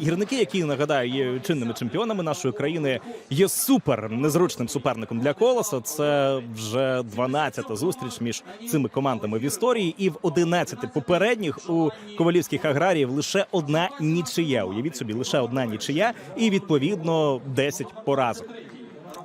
гірники, які нагадаю, є чинними чемпіонами нашої країни, є супер незручним суперником для колоса. Це вже 12-та зустріч між цими командами в історії, і в 11 попередніх у ковалівських аграріїв лише одна нічия. Уявіть собі, лише одна нічия, і відповідно 10 поразок.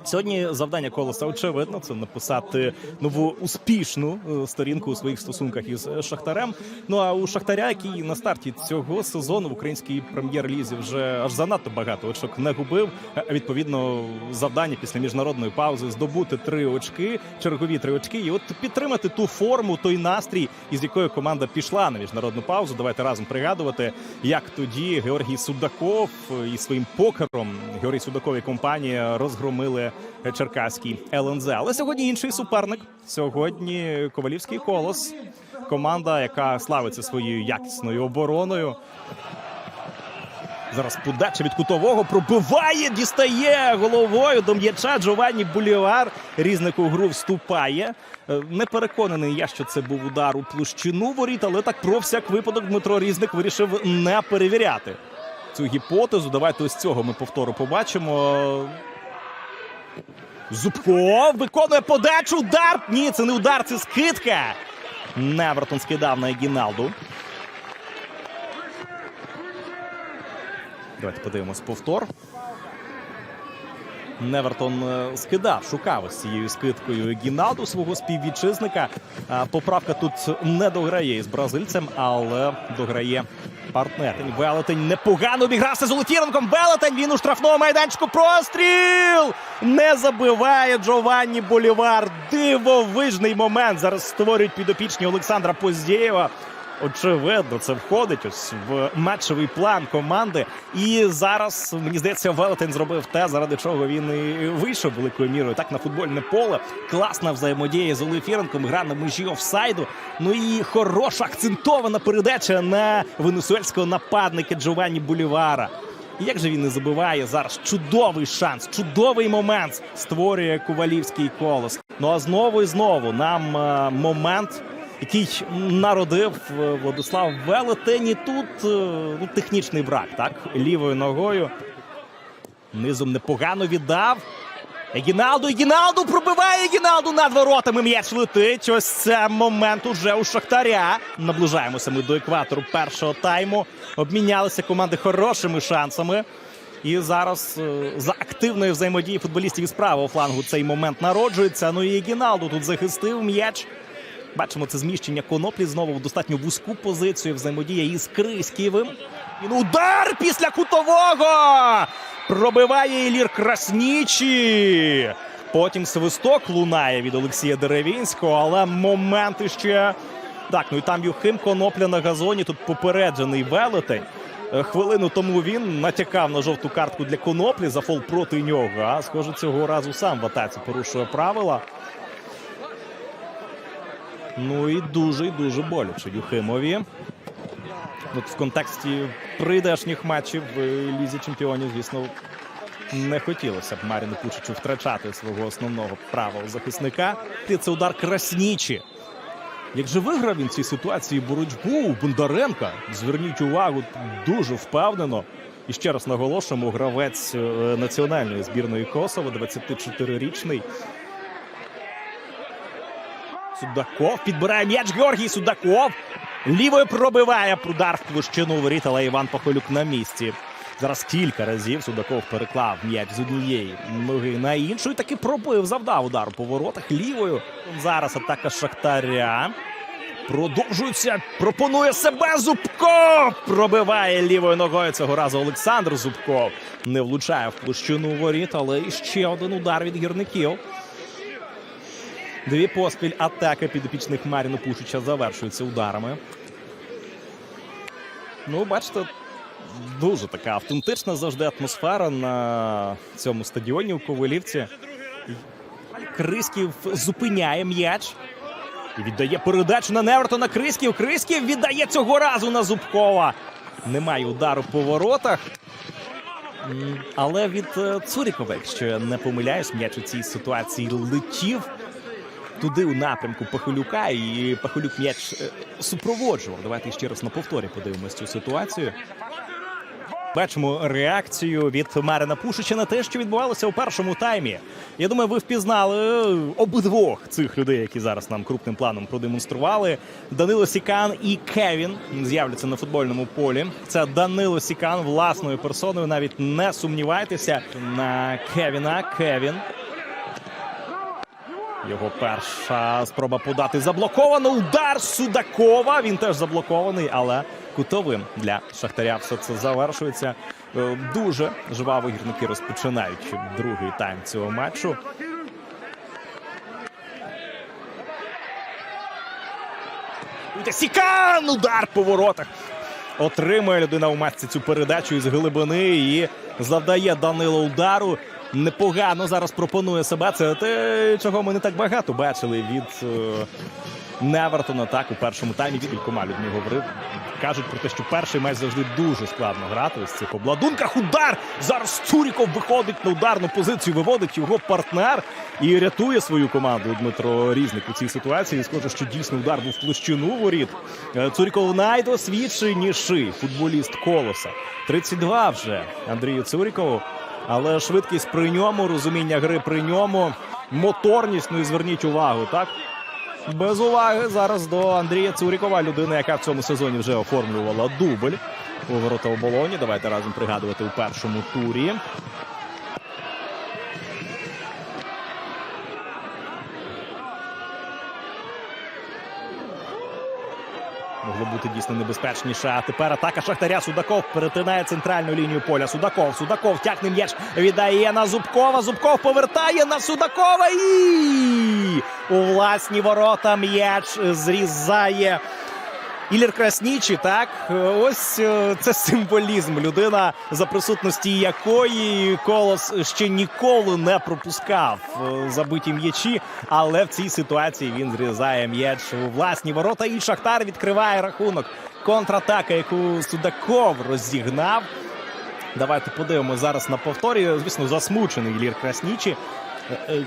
Сьогодні завдання колоса очевидно це написати нову успішну е, сторінку у своїх стосунках із Шахтарем. Ну а у Шахтаря, який на старті цього сезону в українській прем'єр-лізі вже аж занадто багато очок нагубив. е, Відповідно, завдання після міжнародної паузи здобути три очки, чергові три очки, і от підтримати ту форму, той настрій, із якою команда пішла на міжнародну паузу. Давайте разом пригадувати, як тоді Георгій Судаков е, із своїм покером Георгій Судаков і компанія розгромили Черкаський ЛНЗ. Але сьогодні інший суперник. Сьогодні Ковалівський колос. Команда, яка славиться своєю якісною обороною. Зараз подача від кутового пробиває, дістає головою до м'яча Джованні Булівар. Різник у гру вступає. Е, Не переконаний я, що це був удар у площину воріт, але так про всяк випадок Дмитро Різник вирішив не перевіряти цю гіпотезу. Давайте ось цього ми повтору побачимо. Зубков виконує подачу. Удар. Ні, це не удар, це скидка. Невертон скидав на Егіналду. Давайте подивимось повтор. Невертон е, скидав, шукав ось цією скидкою Гіналду свого співвітчизника. Поправка тут не дограє із бразильцем, але дограє партнер. Велетень непогано обігрався з Олефіренком. Велетень він у штрафному майданчику. Простріл! Не забиває Джованні Болівар. Дивовижний момент. Зараз створюють підопічні Олександра Поздєєва. Очевидно, це входить ось в матчевий план команди. І зараз мені здається, Велетень зробив те, заради чого він і вийшов великою мірою. Так на футбольне поле. Класна взаємодія з Олефіренком, гра на межі офсайду. Ну і хороша акцентована передача на венесуельського нападника Джованні Булівара. І Як же він не забиває зараз? Чудовий шанс, чудовий момент створює Ковалівський колос. Ну а знову і знову нам е, момент який народив е, Владислав Велетень. І тут е, ну, технічний брак, так? Лівою ногою. Низом непогано віддав. Егіналду, Егіналду пробиває Егіналду над воротами. М'яч летить. Ось це момент уже у Шахтаря. Наближаємося ми до екватору першого тайму. Обмінялися команди хорошими шансами. І зараз е, за активної взаємодії футболістів із правого флангу цей момент народжується. Ну і Егіналду тут захистив м'яч. Бачимо це зміщення коноплі знову в достатньо вузьку позицію. Взаємодія із Криськівим. Він удар після кутового. Пробиває Ілір Краснічі. Потім свисток лунає від Олексія Деревінського, але момент іще. Так, ну і там Юхим Конопля на газоні. Тут попереджений велетень. Е, Хвилину тому він натякав на жовту картку для коноплі за фол проти нього. А схоже, цього разу сам в атаці порушує правила. Ну і дуже і дуже боляче Юхимові. От в контексті прийдешніх матчів в лізі чемпіонів, звісно, не хотілося б Маріну Пучичу втрачати свого основного правого захисника. І це удар Краснічі. Як же виграв він цій ситуації боротьбу Бондаренка? Зверніть увагу, дуже впевнено. І ще раз наголошуємо, гравець е, національної збірної Косово, 24-річний. Судаков підбирає м'яч Георгій Судаков. Лівою пробиває удар в площину воріт, але Іван Похолюк на місці. Зараз кілька разів Судаков переклав м'яч з однієї ноги на іншу і таки пробив, завдав удар по воротах лівою. Зараз атака Шахтаря. Продовжується, пропонує себе Зубков. Пробиває лівою ногою цього разу Олександр Зубков. Не влучає в площину воріт, але і ще один удар від гірників. Дві поспіль атаки підопічних Маріну Пушича завершуються ударами. Ну, бачите, дуже така автентична завжди атмосфера на цьому стадіоні у Ковалівці. Крисків зупиняє м'яч. І віддає передачу на Невертона Крисків. Крисків віддає цього разу на Зубкова. Немає удару по воротах. Але від е, Цурікова, якщо я не помиляюсь, м'яч у цій ситуації летів туди у напрямку Пахолюка, і Пахолюк м'яч е, супроводжував. Давайте ще раз на повторі подивимось цю ситуацію. Бачимо реакцію від Марина Пушича на те, що відбувалося у першому таймі. Я думаю, ви впізнали обидвох цих людей, які зараз нам крупним планом продемонстрували. Данило Сікан і Кевін з'являться на футбольному полі. Це Данило Сікан власною персоною. Навіть не сумнівайтеся на Кевіна. Кевін. Його перша спроба подати заблоковано. Удар Судакова. Він теж заблокований, але кутовим для Шахтаря все це завершується. Е, Дуже жваво гірники розпочинають другий тайм цього матчу. Сікан! Удар по воротах. Отримує людина у масці цю передачу із глибини і завдає Данило удару. Непогано зараз пропонує себе. Це те, чого ми не так багато бачили від е, Невертона. Так у першому таймі з кількома людьми говорив. Кажуть про те, що перший матч завжди дуже складно грати. Ось цих обладунках. Удар зараз Цуріков виходить на ударну позицію, виводить його партнер і рятує свою команду Дмитро Різник у цій ситуації. І Схоже, що дійсно удар був в площину воріт. Е, Цуріков найдосвідченіший футболіст колоса. 32 вже Андрію Цурікову. Але швидкість при ньому, розуміння гри при ньому, моторність. Ну і зверніть увагу, так? Без уваги зараз до Андрія Цурікова, людина, яка в цьому сезоні вже оформлювала дубль у ворота оболоні. Давайте разом пригадувати у першому турі. Могло бути дійсно небезпечніше. А тепер атака Шахтаря. Судаков перетинає центральну лінію поля. Судаков. Судаков тягне м'яч. Віддає на Зубкова. Зубков повертає на Судакова. І у власні ворота м'яч зрізає. Ілір Краснічі, так ось е, це символізм. Людина, за присутності якої колос ще ніколи не пропускав е, забиті м'ячі, але в цій ситуації він зрізає м'яч у власні ворота. І Шахтар відкриває рахунок. Контратака, яку Судаков розігнав. Давайте подивимося зараз на повторі. Звісно, засмучений Ілір Краснічі. Е,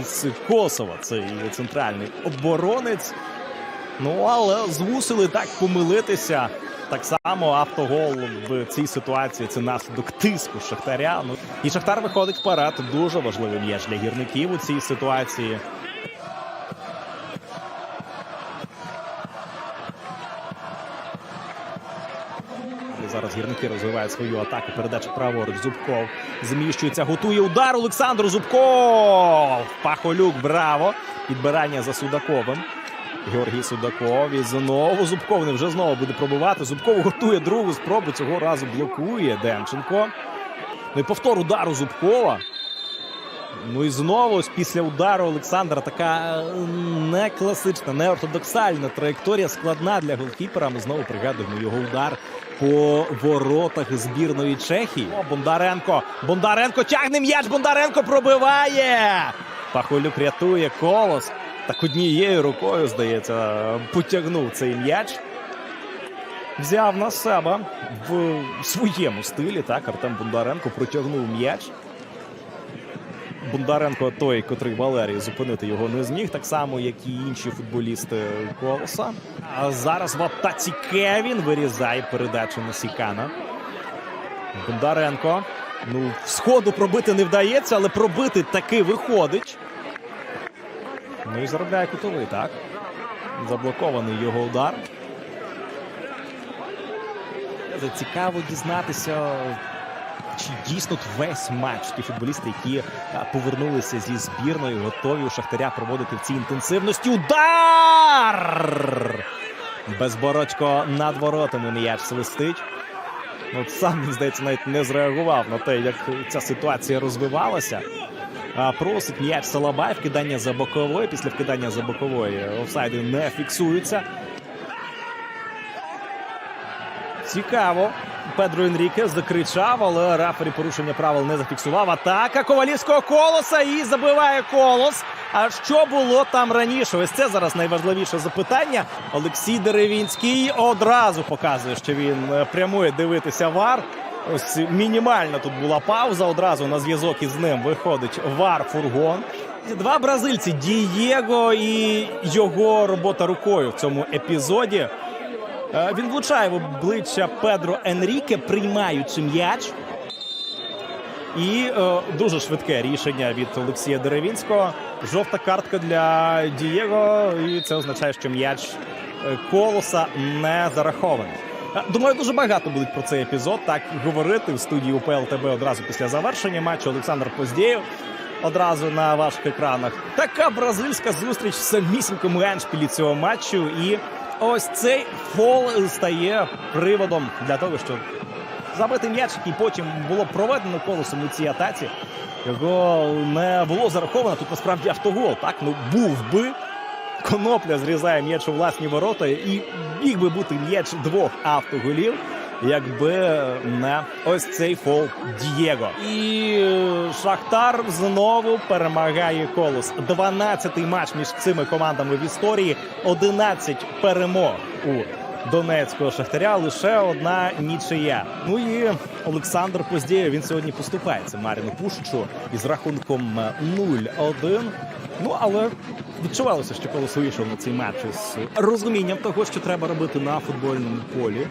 Із Косова цей центральний оборонець. Ну, але змусили так помилитися. Так само автогол в цій ситуації це наслідок тиску Шахтаря. Ну і Шахтар виходить вперед. Дуже важливий м'яч для гірників у цій ситуації. Зараз гірники розвивають свою атаку. Передача праворуч. Зубков зміщується, готує удар. Олександр Зубков. Пахолюк. Браво! Підбирання за Судаковим. Георгій Судаков і знову Зубков не вже знову буде пробувати. Зубков готує другу спробу. Цього разу блокує Демченко. Ну і повтор удару Зубкова. Ну і знову після удару Олександра така е, не класична, не ортодоксальна траєкторія складна для голкіпера. Ми знову пригадуємо його удар по воротах збірної Чехії. О, Бондаренко. Бондаренко тягне м'яч. Бондаренко пробиває. Пахолюк рятує колос. Так однією рукою, здається, потягнув цей м'яч. Взяв на себе в своєму стилі. Так, Артем Бондаренко протягнув м'яч. Бондаренко той, котрий Валерій зупинити його не зміг, так само, як і інші футболісти колоса. А зараз в атаці Кевін вирізає передачу на Сікана. Бондаренко. Ну, сходу пробити не вдається, але пробити таки виходить. Ну і заробляє кутовий, так? Заблокований його удар. Цікаво дізнатися, чи дійсно весь матч ті футболісти, які повернулися зі збірної, готові у Шахтаря проводити в цій інтенсивності. Удар! Безбородько над воротами м'яч свистить. Ну, сам він, здається, навіть не зреагував на те, як ця ситуація розвивалася. Просить м'яч Салабай, вкидання за бокової. Після вкидання за бокової офсайди не фіксуються. Цікаво. Педро Енрікес закричав, але рефері порушення правил не зафіксував. Атака ковалівського колоса і забиває колос. А що було там раніше? Ось це зараз найважливіше запитання. Олексій Деревінський одразу показує, що він е, прямує дивитися вар. Ось мінімальна тут була пауза. Одразу на зв'язок із ним виходить вар фургон. Два бразильці Дієго і його робота рукою в цьому епізоді. Е, Він влучає в обличчя Педро Енріке, приймаючи м'яч. І е, дуже швидке рішення від Олексія Деревінського. Жовта картка для Дієго. І це означає, що м'яч е, колоса не зарахований. Думаю, дуже багато будуть про цей епізод так говорити в студії УПЛ ТБ одразу після завершення матчу. Олександр Поздєєв одразу на ваших екранах. Така бразильська зустріч в самісінькому еншпілі цього матчу. І ось цей фол стає приводом для того, щоб забити м'яч, який потім було проведено колесом у цій атаці. Його не було зараховано. Тут насправді автогол. Так ну був би. Конопля зрізає м'яч у власні ворота, і міг би бути м'яч двох автоголів, якби не ось цей фол Дієго. І е, Шахтар знову перемагає колос. 12-й матч між цими командами в історії, 11 перемог у Донецького шахтаря. Лише одна нічия. Ну і Олександр Поздєєв, він сьогодні поступається Маріну Пушичу із рахунком е, 0-1. Ну але відчувалося, що колос вийшов на цей матч із розумінням того, що треба робити на футбольному полі.